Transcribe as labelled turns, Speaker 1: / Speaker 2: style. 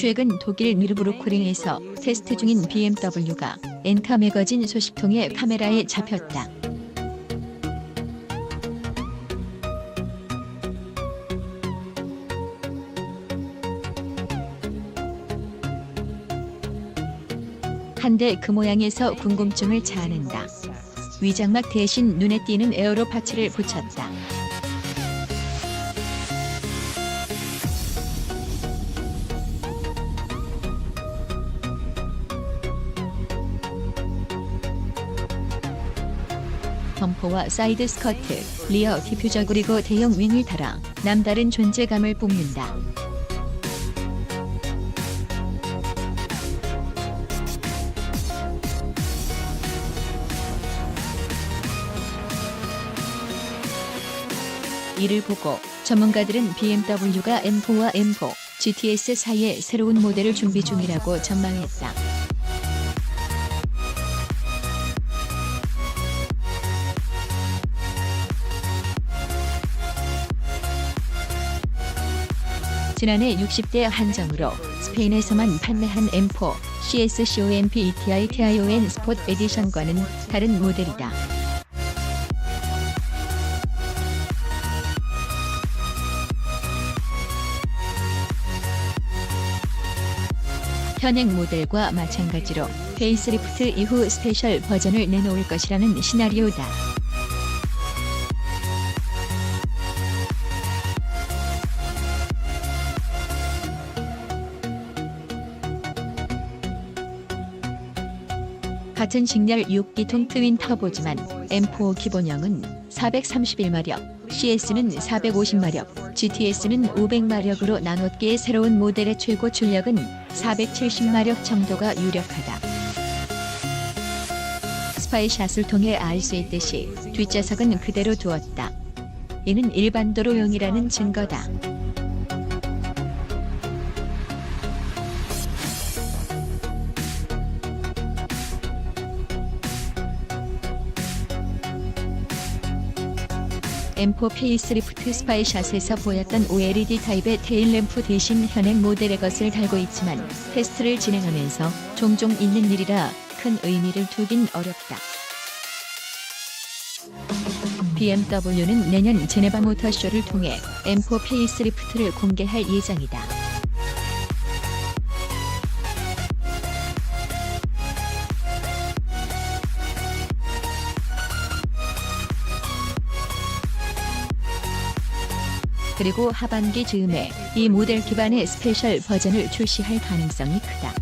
Speaker 1: 최근 독일 미르부르크링에서 테스트 중인 BMW가 엔카 매거진 소식통에 카메라에 잡혔다. 한데 그 모양에서 궁금증을 자아낸다. 위장막 대신 눈에 띄는 에어로 파츠를 붙였다. 범퍼와 사이드 스커트, 리어 디퓨저 그리고 대형 윙을 달아 남다른 존재감을 뿜는다. 이를 보고 전문가들은 BMW가 M4와 M4, GTS 사이에 새로운 모델을 준비 중이라고 전망했다. 지난해 60대 한정으로 스페인에서만 판매한 M4 CSCOMP ETI TION 스포트 에디션과는 다른 모델이다. 현행 모델과 마찬가지로 페이스리프트 이후 스페셜 버전을 내놓을 것이라는 시나리오다. 같은 직렬 6기통 트윈 터보지만 M4 기본형은 431마력, CS는 450마력, GTS는 500마력으로 나눴기에 새로운 모델의 최고 출력은 470마력 정도가 유력하다. 스파이샷을 통해 알 수 있듯이 뒷좌석은 그대로 두었다. 이는 일반 도로용이라는 증거다. M4 페이스리프트 스파이샷에서 보였던 OLED 타입의 테일램프 대신 현행 모델의 것을 달고 있지만 테스트를 진행하면서 종종 있는 일이라 큰 의미를 두긴 어렵다. BMW는 내년 제네바 모터쇼를 통해 M4 페이스리프트를 공개할 예정이다. 그리고 하반기 즈음에 이 모델 기반의 스페셜 버전을 출시할 가능성이 크다.